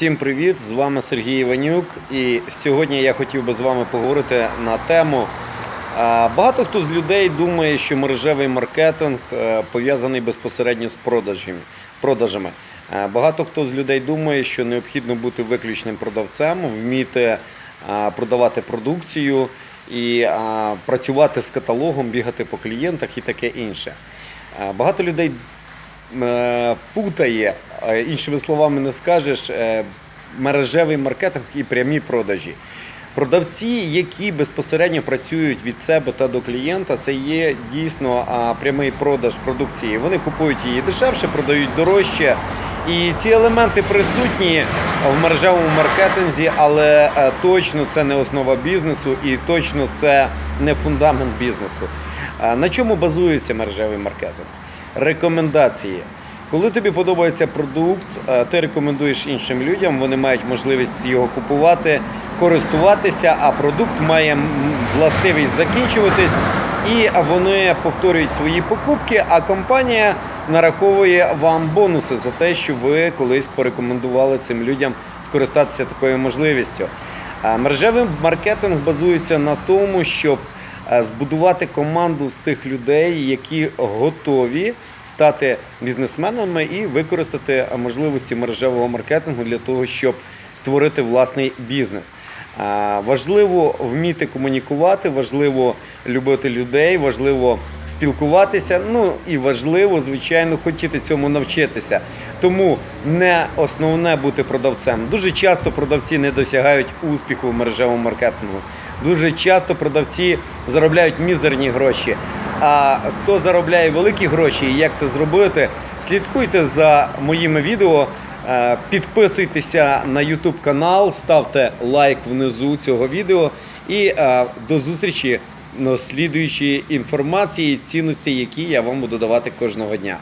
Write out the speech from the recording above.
Всім привіт! З вами Сергій Іванюк. І сьогодні я хотів би з вами поговорити на тему. Багато хто з людей думає, що мережевий маркетинг е, пов'язаний безпосередньо з продажами. Е, Багато хто з людей думає, що необхідно бути виключним продавцем, вміти продавати продукцію і працювати з каталогом, бігати по клієнтах і таке інше. Е, Багато людей е, путає, е, іншими словами не скажеш, е, мережевий маркетинг і прямі продажі. Продавці, які безпосередньо працюють від себе та до клієнта, це є дійсно прямий продаж продукції. Вони купують її дешевше, продають дорожче. І ці елементи присутні в мережевому маркетинзі, але е, точно це не основа бізнесу і точно це не фундамент бізнесу. Е, На чому базується мережевий маркетинг? Рекомендації. Коли тобі подобається продукт, е, ти рекомендуєш іншим людям, вони мають можливість його купувати, користуватися, а продукт має властивість закінчуватись, і вони повторюють свої покупки, а компанія нараховує вам бонуси за те, що ви колись порекомендували цим людям скористатися такою можливістю. Е, Мережевий маркетинг базується на тому, щоб збудувати команду з тих людей, які готові стати бізнесменами і використати е, можливості мережевого маркетингу для того, щоб створити власний бізнес. Е, Важливо вміти комунікувати, важливо любити людей, важливо спілкуватися. Ну і важливо, звичайно, хотіти цьому навчитися. Тому не основне бути продавцем. Дуже часто продавці не досягають успіху в мережевому маркетингу. Дуже часто продавці заробляють мізерні гроші. А хто заробляє великі гроші і як це зробити, слідкуйте за моїми відео. Е, Підписуйтеся на YouTube канал, ставте лайк внизу цього відео і е, до зустрічі на інформації інформації, цінності, які я вам буду давати кожного дня.